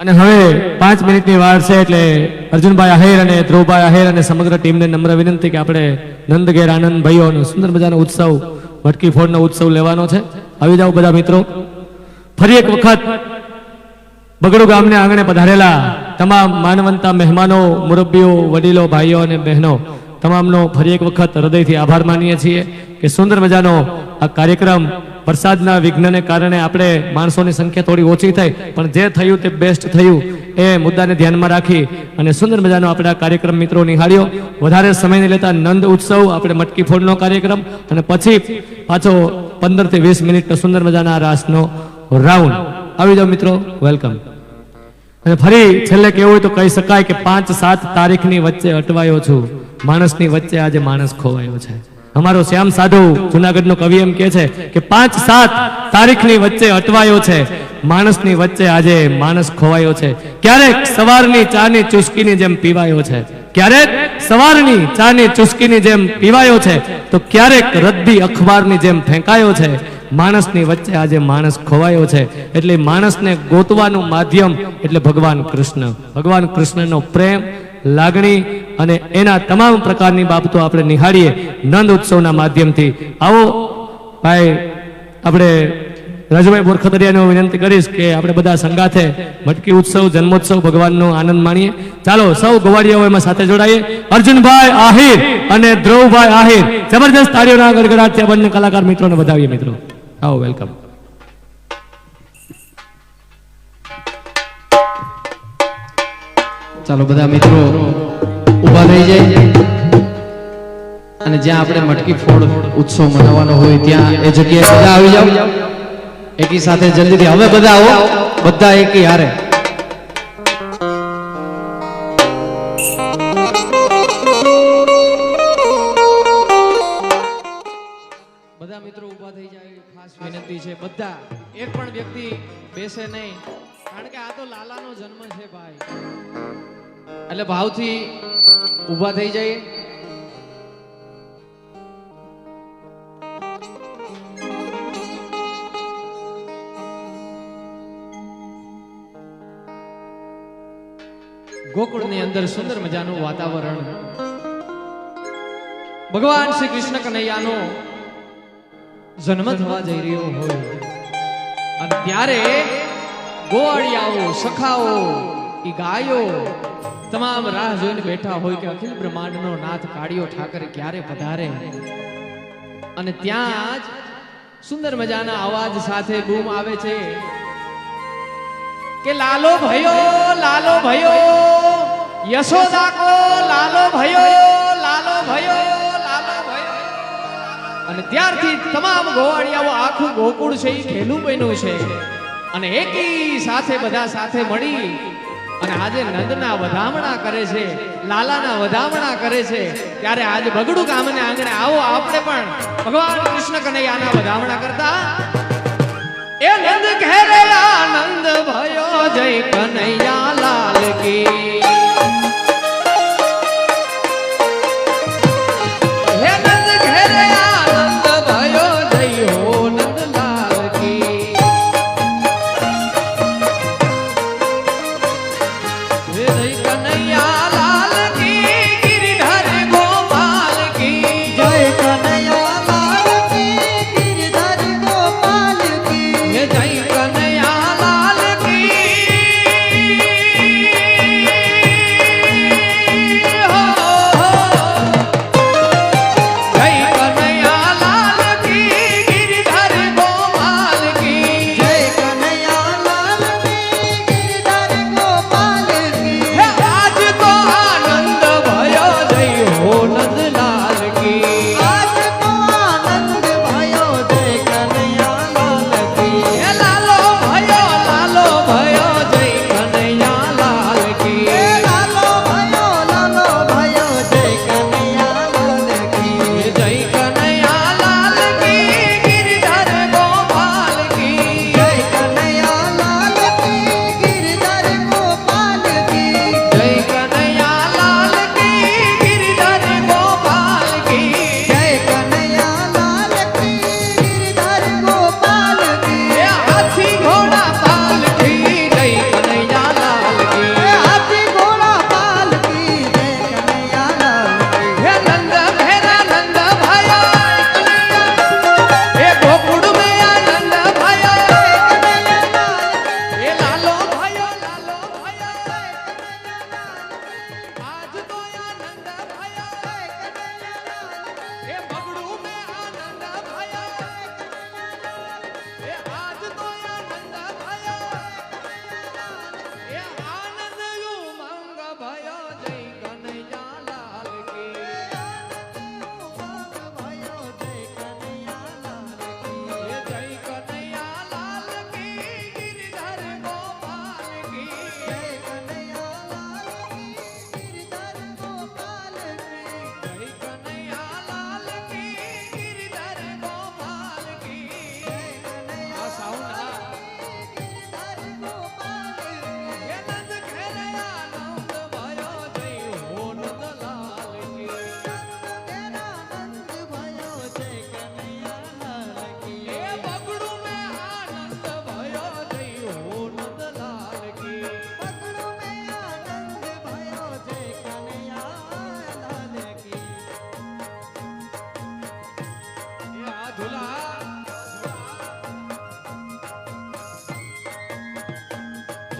અને હવે પાંચ મિનિટની વાર છે એટલે અર્જુનભાઈ આહેર અને ધ્રુવભાઈ આહેર અને સમગ્ર ટીમને નમ્ર વિનંતી કે આપણે નંદ ઘેર આનંદ ભાઈઓનો સુંદર મજાનો ઉત્સવ, વટકી ફોડનો ઉત્સવ લેવાનો છે. આવી જાઓ બધા મિત્રો. ફરી એક વખત બગડુ ગામને આંગણે પધારેલા તમામ માનવંતા મહેમાનો, મુરબ્બીઓ, વડીલો, ભાઈઓ અને બહેનો, તમામનો ફરી એક વખત હૃદયથી આભાર માનીએ છીએ કે સુંદર મજાનો આ કાર્યક્રમ વરસાદના વિઘ્નને કારણે આપણે માણસોની સંખ્યા થોડી ઓછી થઈ, પણ જે થયું તે બેસ્ટ થયું એ મુદ્દાને ધ્યાનમાં રાખી અને સુંદર મજાનો આપણે આ કાર્યક્રમ મિત્રો નિહાળ્યો. વધારે સમય નહીં લેતા નંદ ઉત્સવ, આપણે મટકી ફોડનો કાર્યક્રમ અને પછી પાછો પંદરથી વીસ મિનિટનો સુંદર મજાના રાસનો રાઉન્ડ આવી જાઓ મિત્રો વેલકમ અને ફરી છેલ્લે કેવું હોય તો કહી શકાય કે પાંચ સાત તારીખની વચ્ચે અટવાયો છું. માણસની વચ્ચે આજે માણસ ખોવાયો છે. અમારો શ્યામ સાધુ જુનાગઢનો કવિ એમ કહે છે કે પાંચ સાત તારીખની વચ્ચે અટવાયો છે. માણસની વચ્ચે આજે માણસ ખોવાયો છે. ક્યારેક સવારની ચાની ચુસ્કીની જેમ પીવાયો છે. ક્યારેક સવારની ચાની ચુસ્કીની જેમ પીવાયો છે. તો ક્યારેક રદ્દી અખબારની જેમ ફેંકાયો છે. માણસની વચ્ચે આજે માણસ ખોવાયો છે. એટલે માણસને ગોતવાનું માધ્યમ એટલે ભગવાન કૃષ્ણ. ભગવાન કૃષ્ણનો પ્રેમ, લાગણી અને એના તમામ પ્રકારની બાબતો આપણે નિહાળીએ નંદ ઉત્સવના માધ્યમથી. આવો ભાઈ, આપણે રાજુભાઈ બોરખતરિયાને હું વિનંતી કરીશ કે આપણે બધા સંગાથે મટકી ઉત્સવ, જન્મોત્સવ ભગવાનનો આનંદ માણીએ. ચાલો, સૌ ગોવાળિયાઓ એમાં સાથે જોડાઈએ. અર્જુનભાઈ આહિર અને ધ્રુવભાઈ આહિર. જબરજસ્ત તાળીઓના ગડગડાટથી બંને કલાકાર મિત્રોને વધાવીએ મિત્રો. આવો, વેલકમ. ચાલો બધા મિત્રો ઊભા થઈ જાય. અને જ્યાં આપણે મટકી ફોડ ઉત્સવ મનાવવાનો હોય, ત્યાં એ જગ્યાએ બધા આવી જાવ એકી સાથે જલ્દીથી. હવે બધા આવો. બધા એકી હારે. બધા મિત્રો ઊભા થઈ જાય. ખાસ વિનંતી છે. બધા, એક પણ વ્યક્તિ બેસે નહીં. કારણ કે આ તો લાલાનો જન્મ છે, ભાઈ. એટલે ભાવથી ઊભા થઈ જાય ગોકુળની અંદર સુંદર મજાનું વાતાવરણ. ભગવાન શ્રી કૃષ્ણ કનૈયાનો જન્મ થવા જઈ રહ્યો હોય. અને ત્યારે ગોવાળિયાઓ, સખાઓ, ઈ ગાયો તમામ રાહ જોઈને બેઠા હોય કે અખિલ બ્રહ્માંડનો નાથ કાળિયો ઠાકર ક્યારે પધારે? અને ત્યાં જ સુંદર મજાના અવાજ સાથે બૂમ આવે છે કે, લાલો ભયો લાલો ભયો, યશોદા કો લાલો ભયો લાલો ભયો. અને ત્યારથી તમામ ગોવાળિયાઓ આખું ગોકુળ છે, એ ખેલું બન્યું છે. અને એકી સાથે બધા સાથે મળી અને આજે નંદના વધામણા કરે છે, લાલાના વધામણા કરે છે, ત્યારે આજે બગડું ગામને આંગણે આવો આપણે પણ ભગવાન કૃષ્ણ કનૈયાના વધામણા કરતા. એ નંદ ઘેરે આનંદ ભયો જય કનૈયા જય કનૈયા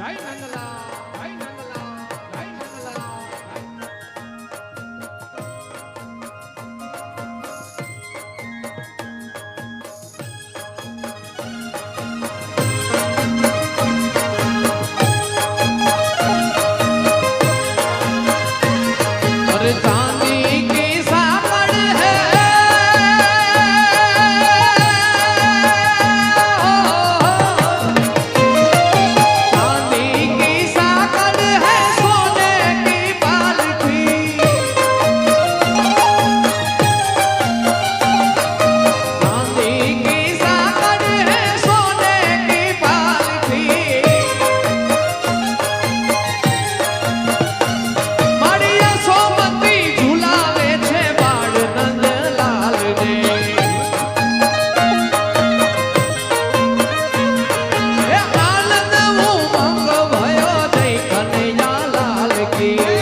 જય નંદલાલ લાલ